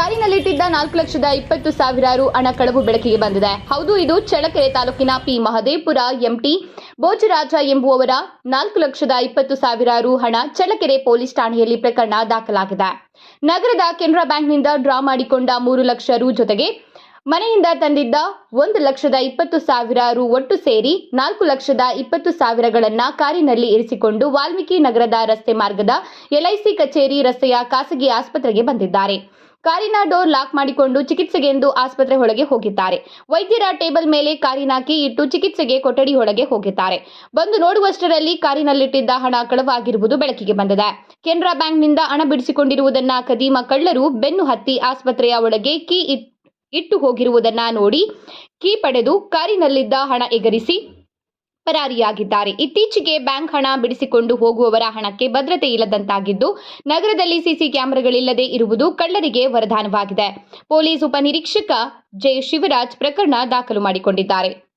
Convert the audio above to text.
ನಾಲ್ಕು ಲಕ್ಷದ ಇಪ್ಪತ್ತು ಸಾವಿರಾರು ಹಣ ಕಳವು ಬೆಳಕಿಗೆ ಬಂದಿದೆ. ಹೌದು, ಇದು ಚಳ್ಳಕೆರೆ ತಾಲೂಕಿನ P. Mahadevapura M T Bhojaraja ಎಂಬುವವರ ನಾಲ್ಕು ಲಕ್ಷದ ಇಪ್ಪತ್ತು ಸಾವಿರಾರು ಹಣ ಚಳ್ಳಕೆರೆ ಪೊಲೀಸ್ ಠಾಣೆಯಲ್ಲಿ ಪ್ರಕರಣ ದಾಖಲಾಗಿದೆ. ನಗರದ ಕೆನರಾ ಬ್ಯಾಂಕ್ನಿಂದ ಡ್ರಾ ಮಾಡಿಕೊಂಡ ಮೂರು ಲಕ್ಷ ರು ಜೊತೆಗೆ ಮನೆಯಿಂದ ತಂದಿದ್ದ ಒಂದು ಲಕ್ಷದ ಇಪ್ಪತ್ತು ಸಾವಿರ ರು ಒಟ್ಟು ಸೇರಿ ನಾಲ್ಕು ಲಕ್ಷದ ಇಪ್ಪತ್ತು ಸಾವಿರಗಳನ್ನ ಕಾರಿನಲ್ಲಿ ಇರಿಸಿಕೊಂಡು ವಾಲ್ಮೀಕಿ ನಗರದ ರಸ್ತೆ ಮಾರ್ಗದ ಎಲ್ಐಸಿ ಕಚೇರಿ ರಸ್ತೆಯ ಖಾಸಗಿ ಆಸ್ಪತ್ರೆಗೆ ಬಂದಿದ್ದಾರೆ. ಕಾರಿನ ಡೋರ್ ಲಾಕ್ ಮಾಡಿಕೊಂಡು ಚಿಕಿತ್ಸೆಗೆಂದು ಆಸ್ಪತ್ರೆ ಒಳಗೆ ಹೋಗಿದ್ದಾರೆ. ವೈದ್ಯರ ಟೇಬಲ್ ಮೇಲೆ ಕಾರಿನ ಕೀ ಇಟ್ಟು ಚಿಕಿತ್ಸೆಗೆ ಕೊಠಡಿ ಒಳಗೆ ಹೋಗಿದ್ದಾರೆ. ಬಂದು ನೋಡುವಷ್ಟರಲ್ಲಿ ಕಾರಿನಲ್ಲಿಟ್ಟಿದ್ದ ಹಣ ಕಳವಾಗಿರುವುದು ಬೆಳಕಿಗೆ ಬಂದಿದೆ. ಕೆನರಾ ಬ್ಯಾಂಕ್ನಿಂದ ಹಣ ಬಿಡಿಸಿಕೊಂಡಿರುವುದನ್ನ ಕದೀಮ ಕಳ್ಳರು ಬೆನ್ನು ಹತ್ತಿ ಆಸ್ಪತ್ರೆಯ ಒಳಗೆ ಕೀ ಇಟ್ಟು ಹೋಗಿರುವುದನ್ನ ನೋಡಿ ಕೀ ಪಡೆದು ಕಾರಿನಲ್ಲಿದ್ದ ಹಣ ಎಗರಿಸಿ ಪರಾರಿಯಾಗಿದ್ದಾರೆ. ಇತ್ತೀಚೆಗೆ ಬ್ಯಾಂಕ್ ಹಣ ಬಿಡಿಸಿಕೊಂಡು ಹೋಗುವವರ ಹಣಕ್ಕೆ ಭದ್ರತೆ ಇಲ್ಲದಂತಾಗಿದ್ದು, ನಗರದಲ್ಲಿ ಸಿಸಿ ಕ್ಯಾಮೆರಾಗಳಿಲ್ಲದೆ ಇರುವುದು ಕಳ್ಳರಿಗೆ ವರದಾನವಾಗಿದೆ. ಪೊಲೀಸ್ ಉಪನಿರೀಕ್ಷಕ ಜೆ ಶಿವರಾಜ್ ಪ್ರಕರಣ ದಾಖಲು ಮಾಡಿಕೊಂಡಿದ್ದಾರೆ.